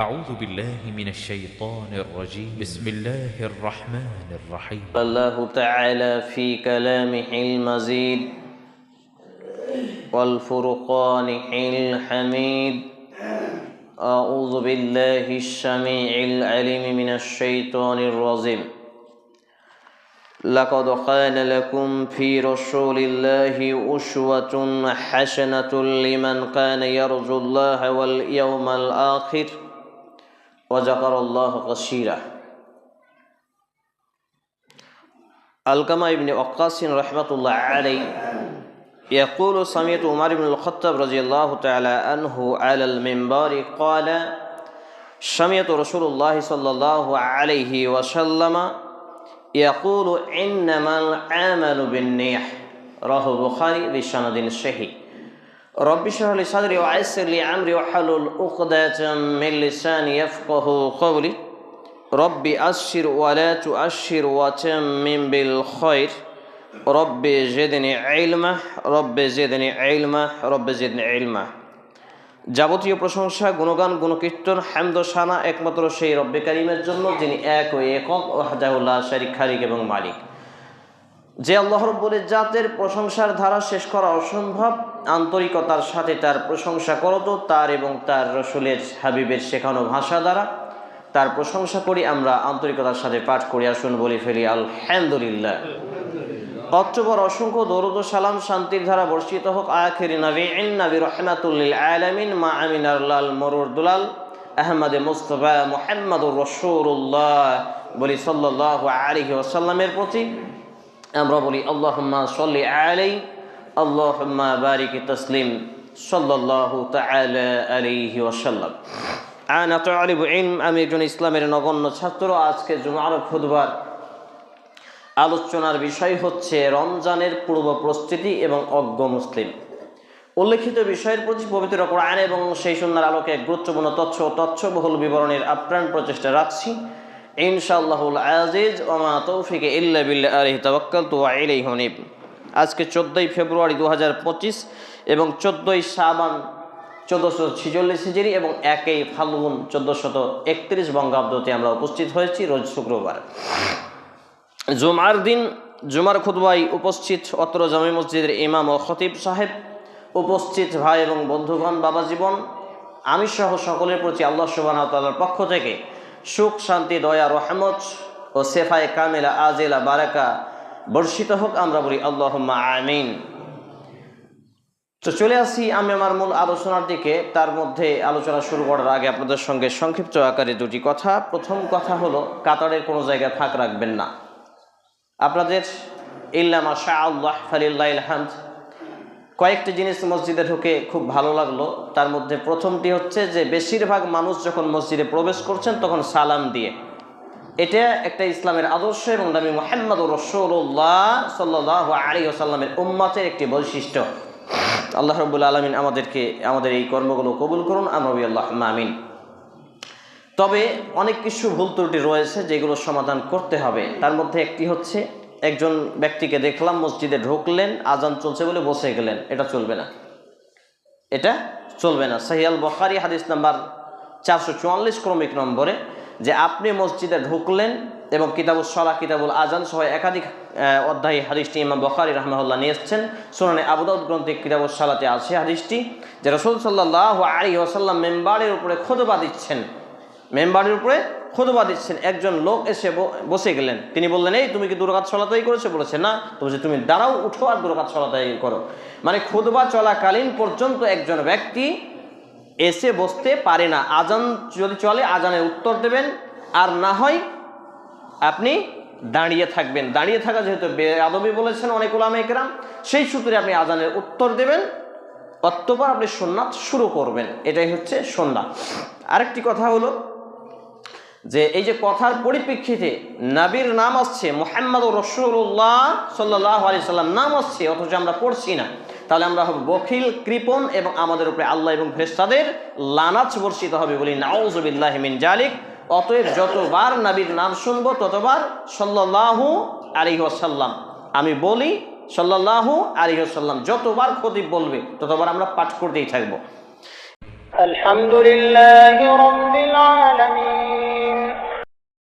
أعوذ بالله من الشيطان الرجيم. بسم الله الرحمن الرحيم. الله تعالى في كلامه المزيد والفرقان الحميد. أعوذ بالله السميع العليم من الشيطان الرجيم. لقد كان لكم في رسول الله أسوة حسنة لمن كان يرجو الله واليوم الآخر. وذكر الله كثيرا الكما ابن وقاص رحمة الله عليه يقول سمعت عمر بن الخطاب رضي الله تعالى عنه على المنبر قال سمعت رسول الله صلى الله عليه وسلم يقول إنما العمل بالنيح. رواه البخاري بسند صحيح. رب اشرح لي صدري ويسر لي امري واحلل عقدة من لساني يفقه قولي رب أشر ولا تؤشر وتمم بالخير رب زدني علما رب زدني علما رب زدني علما যাবতীয় প্রশংসা গুণগান গুণকীর্তন হামদ সানা একমাত্র সেই রব্বে কারিমের জন্য যিনি এক ও একক ও হাজাউল্লাহ শারিক খারিক এবং মালিক যে আল্লাহ রব্বুলের জাতের প্রশংসার ধারা শেষ করা অসম্ভব আন্তরিকতার সাথে তার প্রশংসা করত তার এবং তার রসুলের হাবিবের শেখানো ভাষা দ্বারা। তার প্রশংসা করি, আমরা আন্তরিকতার সাথে পাঠ করি। আসুন বলি ফেলি, আলহামদুলিল্লাহ। অক্টোবর, অসংখ্য দৌরদ সালাম শান্তির ধারা বর্ষিত হোক। আখেরি নবী নবী রহমাতুল্লিল আলামিন, মা আমিনার লাল মরুর দুলাল। আহমদে মুস্তফা মোহাম্মদুর রসুল্লাহ বলি সাল্লাহ আলিহি ওসাল্লামের প্রতি। আমরা বলি, আল্লাহম্মা সল্লি আলাই আমি একজন ইসলামের নগণ্য ছাত্র। আজকে জুমার খুদবার আলোচনার বিষয় হচ্ছে রমজানের পূর্ব প্রস্তুতি এবং অজ্ঞ মুসলিম। উল্লেখিত বিষয়ের প্রতি পবিত্র কোরআন এবং সেই সুন্দর আলোকে গুরুত্বপূর্ণ তথ্য তথ্যবহুল বিবরণের আপ্রাণ প্রচেষ্টা রাখছি। ইনশাআল্লাহুল আজিজ ওমা তৌফিকে ইল্লা বিল্লাহ, আলাইহি তাওয়াক্কালতু ওয়া ইলাইহি হুনিব আজকে চোদ্দোই ফেব্রুয়ারি দু এবং চোদ্দোই সাবান চোদ্দোশো ছিচল্লিশ হিজড়ি এবং একই ফাল্গুন চোদ্দোশত একত্রিশ বঙ্গাব্দতে আমরা উপস্থিত হয়েছি। রোজ শুক্রবার। জুমার দিন, জুমার খুতবাই উপস্থিত অত্র জামি মসজিদের ইমাম ও খতিব সাহেব, উপস্থিত ভাই এবং বন্ধুগণ বাবা জীবন আমি সহ সকলের প্রতি আল্লাহ সুবাহ তাল্লার পক্ষ থেকে সুখ, শান্তি, দয়া, রহমত ও সেফায় কামেলা, আজেলা, বারাকা বর্ষিত হোক, আমরা বলি আল্লাহ আমিন। তো চলে আসি আমি আমার মূল আলোচনার দিকে। তার মধ্যে আলোচনা শুরু করার আগে আপনাদের সঙ্গে সংক্ষিপ্ত আকারে দুটি কথা। প্রথম কথা হলো, কাতারের কোনো জায়গায় ফাঁক রাখবেন না। আপনাদের ইল্লামা শাহ আল্লাহ ফালিল্লাহ হামদ। কয়েকটি জিনিস মসজিদে ঢুকে খুব ভালো লাগল। তার মধ্যে প্রথমটি হচ্ছে যে, বেশিরভাগ মানুষ যখন মসজিদে প্রবেশ করছেন, তখন সালাম দিয়ে। এটা একটা ইসলামের আদর্শ এবং নবী মোহাম্মদ রসুল্লাহ সাল্লাহ আলী আসাল্লামের উম্মাতের একটি বৈশিষ্ট্য। আল্লাহ রবুল্লা আলমিন আমাদেরকে, আমাদের এই কর্মগুলো কবুল করুন আমরবি আল্লাহ আমিন। তবে অনেক কিছু ভুল ত্রুটি রয়েছে যেগুলো সমাধান করতে হবে। তার মধ্যে একটি হচ্ছে, একজন ব্যক্তিকে দেখলাম মসজিদে ঢুকলেন, আজান চলছে বলে বসে গেলেন। এটা চলবে না। এটা চলবে না। সাহিয়াল বখারি হাদিস নাম্বার চারশো চুয়াল্লিশ ক্রমিক নম্বরে যে আপনি মসজিদে ঢুকলেন এবং কিতাবুল সলা, কিতাবুল আজান সহ একাধিক অধ্যায়ী হাদিসটি ইমাম বখারি রহমাল্লাহ নিয়ে এসছেন। সোনানে আবুদাউদ গ্রন্থে কিতাবুল সালাতে আছে হাদিসটি যে রসুল সাল্লাহ আলী ওসাল্লাম মেম্বারের উপরে খোদবা দিচ্ছেন। মেম্বারের উপরে খোদবা দিচ্ছেন। একজন লোক এসে বসে গেলেন। তিনি বললেন, এই তুমি কি দুর্গাত চলাতাই করেছ? বলেছে, না। তো বলছে, তুমি দাঁড়াও, উঠো আর দুর্গাত চলাতাই করো। মানে খুদবা চলাকালীন পর্যন্ত একজন ব্যক্তি এসে বসতে পারে না। আজান যদি চলে, আজানের উত্তর দেবেন। আর না হয় আপনি দাঁড়িয়ে থাকবেন। দাঁড়িয়ে থাকা যেহেতু বেআবি বলেছেন অনেক ওলামে একরাম, সেই সূত্রে আপনি আজানের উত্তর দেবেন। অতপর আপনি সোননাথ শুরু করবেন। এটাই হচ্ছে সন্ধ্যা। আরেকটি কথা হলো যে, এই যে কথার পরিপ্রেক্ষিতে নাবির নাম আসছে মোহাম্মদ রসুল্লাহ সাল্লাহ আলি সাল্লাম। নাম আসছে, অথচ আমরা পড়ছি না। তাহলে আমরা হব বখিল কৃপন এবং আমাদের উপরে আল্লাহ এবং ভেস্তাদের লানাচ বর্ষিত হবে বলি নাউজবিল্লাহমিন জালিক। অতএব যতবার নাবির নাম শুনব, ততবার সল্লাহু আলিহসাল্লাম আমি বলি সাল্লাহ আলিহসাল্লাম যতবার খতিব বলবে, ততবার আমরা পাঠ করতেই থাকব। আলহামদুলিল্লাহ